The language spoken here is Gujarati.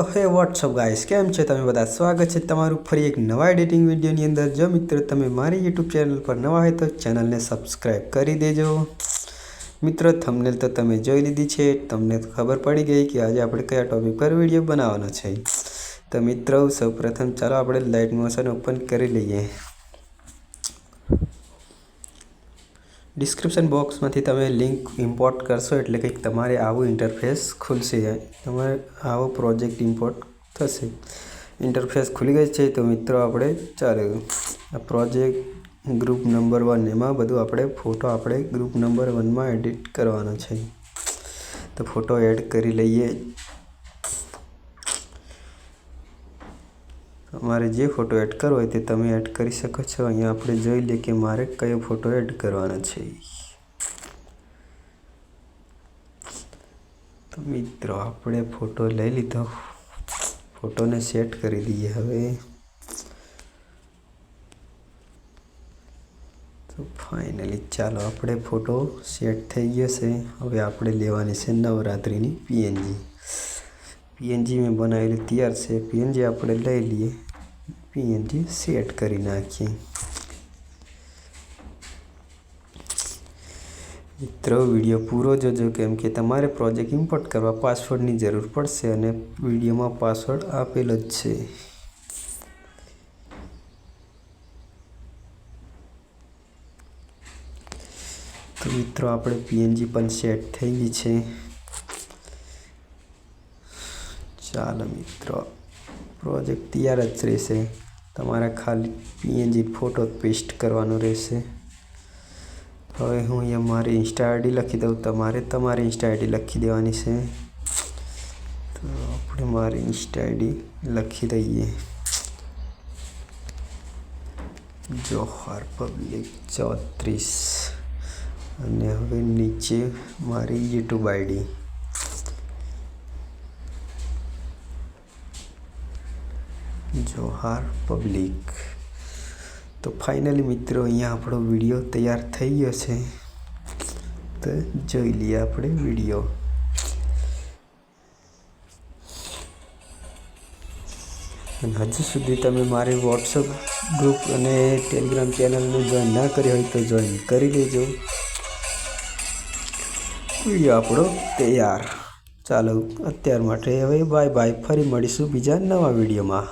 તો હે વોટ્સઅપ ગાઈસ કેમ છે તમે બધા? સ્વાગત છે તમારું ફરી એક નવા એડિટિંગ વિડીયોની અંદર. જો મિત્રો તમે મારી યુટ્યુબ ચેનલ પર નવા હોય તો ચેનલને સબસ્ક્રાઈબ કરી દેજો. મિત્રો થંબનેલ તો તમે જોઈ લીધી છે. તમને ખબર પડી ગઈ કે આજે આપણે કયા ટોપિક પર વીડિયો બનાવવાનો છે. તો મિત્રો, સૌપ્રથમ ચાલો આપણે લાઇટ મોશન ઓપન કરી લઈએ. ડિસ્ક્રિપ્શન બોક્સમાંથી તમે લિંક ઇમ્પોર્ટ કરશો એટલે કંઈક તમારે આવું ઇન્ટરફેસ ખુલશે. તમારે આવો પ્રોજેક્ટ ઇમ્પોર્ટ થશે. ઇન્ટરફેસ ખુલી ગઈ છે તો મિત્રો આપણે ચાલે. આ પ્રોજેક્ટ ગ્રુપ નંબર વન એમાં બધું આપણે ફોટો આપણે ગ્રુપ નંબર વનમાં એડિટ કરવાનો છે. તો ફોટો એડ કરી લઈએ. તમારે જે ફોટો એડ કરવો હોય તે તમે એડ કરી શકો છો. અહીંયા આપણે જોઈ લઈએ કે મારે કયો ફોટો એડ કરવાનો છે. તો મિત્રો, આપણે ફોટો લઈ લીધો. ફોટોને સેટ કરી દઈએ હવે. તો ફાઇનલી ચાલો, આપણે ફોટો સેટ થઈ ગયો છે. હવે આપણે લેવાની છે નવરાત્રિની પીએનજી પીએનજી મેં બનાવેલી, તૈયાર છે. પીએનજી આપણે લઈ લઈએ. પીએનજી સેટ કરી નાખીએ. મિત્રો, વીડિયો પૂરો જોજો, કેમ કે તમારે પ્રોજેક્ટ ઇમ્પોર્ટ કરવા પાસવર્ડની જરૂર પડશે અને વિડીયોમાં પાસવર્ડ આપેલો જ છે. તો મિત્રો, આપણે પીએનજી પણ સેટ થઈ ગઈ છે. ચાલો મિત્રો. પ્રોજેક્ટ તૈયાર જ રહેશે. તમારે ખાલી પીએનજી ફોટો પેસ્ટ કરવાનો રહેશે. હવે હું અહીંયા મારી ઇન્સ્ટા આઈડી લખી દઉં. તમારે તમારી ઇન્સ્ટા આઈડી લખી દેવાની છે. તો આપણે મારી ઇન્સ્ટા આઈડી લખી દઈએ. જોહર પબ્લિક ચોત્રીસ. અને હવે નીચે મારી યુટ્યુબ આઈડી જોહાર પબ્લિક. તો ફાઇનલી મિત્રો, અહીંયા આપણો વીડિયો તૈયાર થઈ ગયો છે. તો જોઈ લઈએ આપણે વીડિયો. અને હજુ સુધી તમે મારી વોટ્સઅપ ગ્રુપ અને ટેલિગ્રામ ચેનલને જોઈન ના કરી હોય તો જોઈન કરી લેજો. વીડિયો આપણો તૈયાર. ચાલો, અત્યાર માટે હવે બાય બાય ફરી મળીશું બીજા નવા વિડીયોમાં.